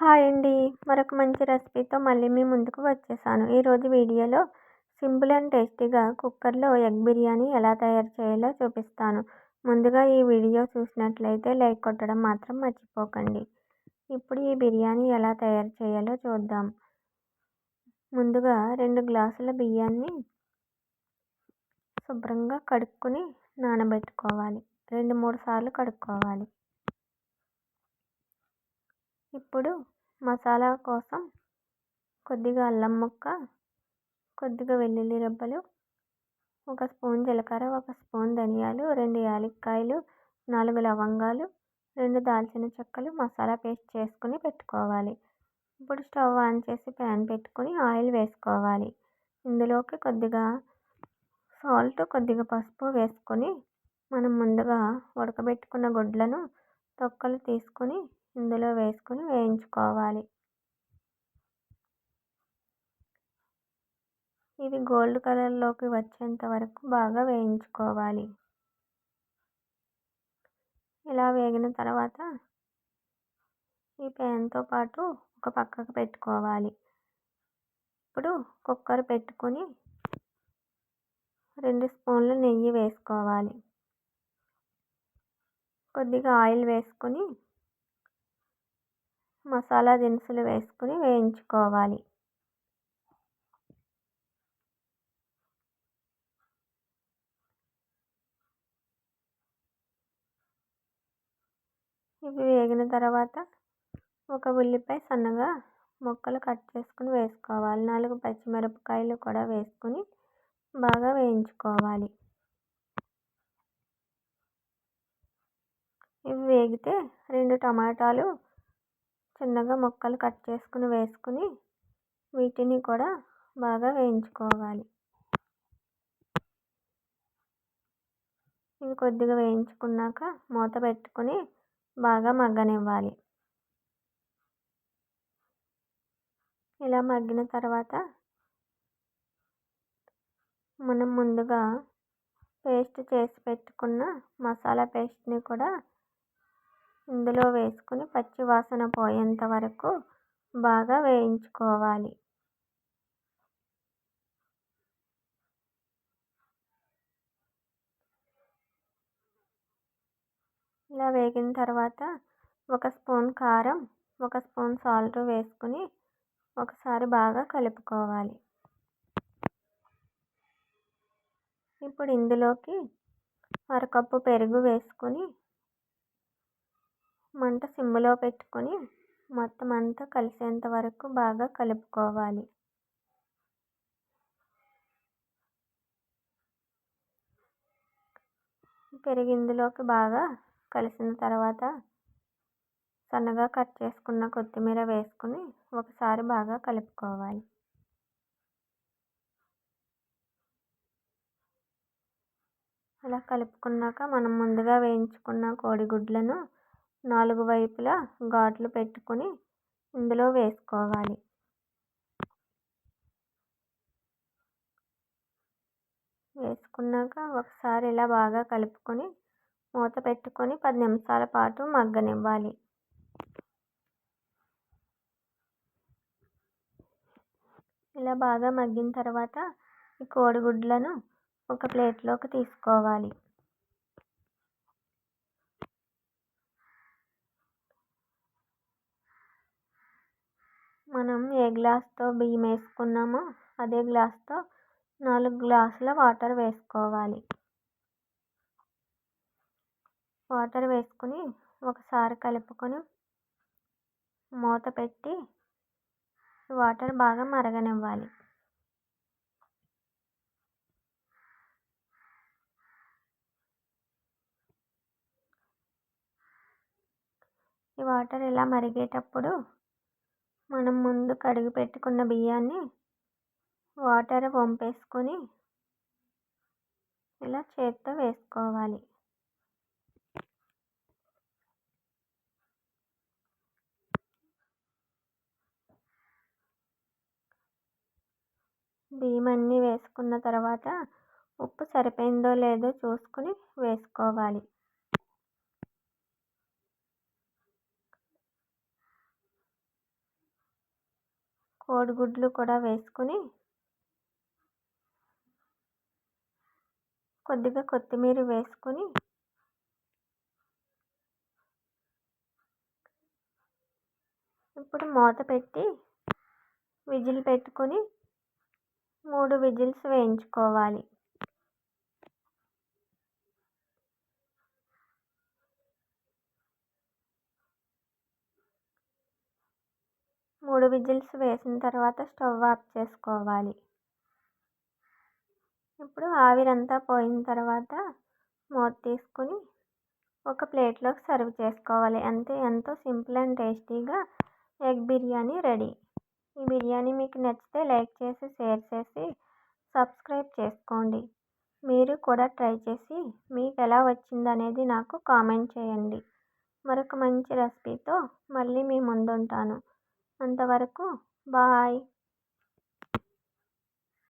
Hi అండి. మరొక మంచి రెసిపీతో మళ్ళీ మీ ముందుకు వచ్చేసాను. ఈరోజు వీడియోలో సింపుల్ అండ్ టేస్టీగా కుక్కర్లో ఎగ్ బిర్యానీ ఎలా తయారు చేయాలో చూపిస్తాను. ముందుగా ఈ వీడియో చూసినట్లయితే లైక్ కొట్టడం మాత్రం మర్చిపోకండి. ఇప్పుడు ఈ బిర్యానీ ఎలా తయారు చేయాలో చూద్దాం. ముందుగా రెండు గ్లాసుల బియ్యాన్ని శుభ్రంగా కడుక్కొని నానబెట్టుకోవాలి. రెండు మూడు సార్లు కడుక్కోవాలి. ఇప్పుడు మసాలా కోసం కొద్దిగా అల్లం ముక్క కొద్దిగా వెల్లుల్లి రెబ్బలు ఒక స్పూన్ జీలకర్ర ఒక స్పూన్ ధనియాలు రెండు యాలక్కాయలు నాలుగు లవంగాలు రెండు దాల్చిన చెక్కలు మసాలా పేస్ట్ చేసుకుని పెట్టుకోవాలి. ఇప్పుడు స్టవ్ ఆన్ చేసి ప్యాన్ పెట్టుకుని ఆయిల్ వేసుకోవాలి. ఇందులోకి కొద్దిగా సాల్ట్ కొద్దిగా పసుపు వేసుకొని మనం ముందుగా ఉడకబెట్టుకున్న గుడ్లను తొక్కలు తీసుకొని ఇందులో వేసుకొని వేయించుకోవాలి. ఇది గోల్డ్ కలర్లోకి వచ్చేంత వరకు బాగా వేయించుకోవాలి. ఇలా వేగిన తర్వాత ఈ ప్యాన్తో పాటు ఒక పక్కకు పెట్టుకోవాలి. ఇప్పుడు కుక్కర్ పెట్టుకొని రెండు స్పూన్లు నెయ్యి వేసుకోవాలి. కొద్దిగా ఆయిల్ వేసుకొని మసాలా దినుసులు వేసుకుని వేయించుకోవాలి. ఇవి వేగిన తర్వాత ఒక ఉల్లిపాయ సన్నగా ముక్కలు కట్ చేసుకుని వేసుకోవాలి. నాలుగు పచ్చిమిరపకాయలు కూడా వేసుకుని బాగా వేయించుకోవాలి. ఇవి వేగితే రెండు టమాటాలు చిన్నగా ముక్కలు కట్ చేసుకుని వేసుకుని వీటిని కూడా బాగా వేయించుకోవాలి. ఇవి కొద్దిగా వేయించుకున్నాక మూత పెట్టుకుని బాగా మగ్గనివ్వాలి. ఇలా మగ్గిన తర్వాత మనం ముందుగా పేస్ట్ చేసి పెట్టుకున్న మసాలా పేస్ట్ని కూడా ఇందులో వేసుకుని పచ్చి వాసన పోయేంత వరకు బాగా వేయించుకోవాలి. ఇలా వేగిన తర్వాత ఒక స్పూన్ కారం ఒక స్పూన్ సాల్ట్ వేసుకుని ఒకసారి బాగా కలుపుకోవాలి. ఇప్పుడు ఇందులోకి అరకప్పు పెరుగు వేసుకొని మంట సిమ్లో పెట్టుకొని మొత్తం అంతా కలిసేంత వరకు బాగా కలుపుకోవాలి. పెరుగు ఇందులోకి బాగా కలిసిన తర్వాత సన్నగా కట్ చేసుకున్న కొత్తిమీర వేసుకుని ఒకసారి బాగా కలుపుకోవాలి. అలా కలుపుకున్నాక మనం ముందుగా వేయించుకున్న కోడిగుడ్లను నాలుగు వైపులా ఘాట్లు పెట్టుకొని ఇందులో వేసుకోవాలి. వేసుకున్నాక ఒకసారి ఇలా బాగా కలుపుకొని మూత పెట్టుకొని పది నిమిషాల పాటు మగ్గనివ్వాలి. ఇలా బాగా మగ్గిన తర్వాత ఈ కోడిగుడ్లను ఒక ప్లేట్లోకి తీసుకోవాలి. మనం ఏ గ్లాస్తో బియ్యం వేసుకున్నామో అదే గ్లాస్తో నాలుగు గ్లాసుల వాటర్ వేసుకోవాలి. వాటర్ వేసుకుని ఒకసారి కలుపుకొని మూత పెట్టి వాటర్ బాగా మరగనివ్వాలి. ఈ వాటర్ ఇలా మరిగేటప్పుడు మనం ముందు కడిగి పెట్టుకున్న బియ్యాన్ని వాటర్ వంపేసుకొని ఇలా చేత్తో వేసుకోవాలి. బియ్యం అన్నీ వేసుకున్న తర్వాత ఉప్పు సరిపోయిందో లేదో చూసుకుని వేసుకోవాలి. కోడిగుడ్లు కూడా వేసుకుని కొద్దిగా కొత్తిమీర వేసుకుని ఇప్పుడు మూత పెట్టి విజిల్ పెట్టుకొని మూడు విజిల్స్ వేయించుకోవాలి. మూడు విజిల్స్ వేసిన తర్వాత స్టవ్ ఆఫ్ చేసుకోవాలి. ఇప్పుడు ఆవిరంతా పోయిన తర్వాత మూత తీసుకుని ఒక ప్లేట్లోకి సర్వ్ చేసుకోవాలి. అంతే ఎంతో సింపుల్ అండ్ టేస్టీగా ఎగ్ బిర్యానీ రెడీ. ఈ బిర్యానీ మీకు నచ్చితే లైక్ చేసి షేర్ చేసి సబ్స్క్రైబ్ చేసుకోండి. మీరు కూడా ట్రై చేసి మీకు ఎలా వచ్చిందనేది నాకు కామెంట్ చేయండి. మరొక మంచి రెసిపీతో మళ్ళీ మీ ముందుంటాను. అంతవరకు బాయ్.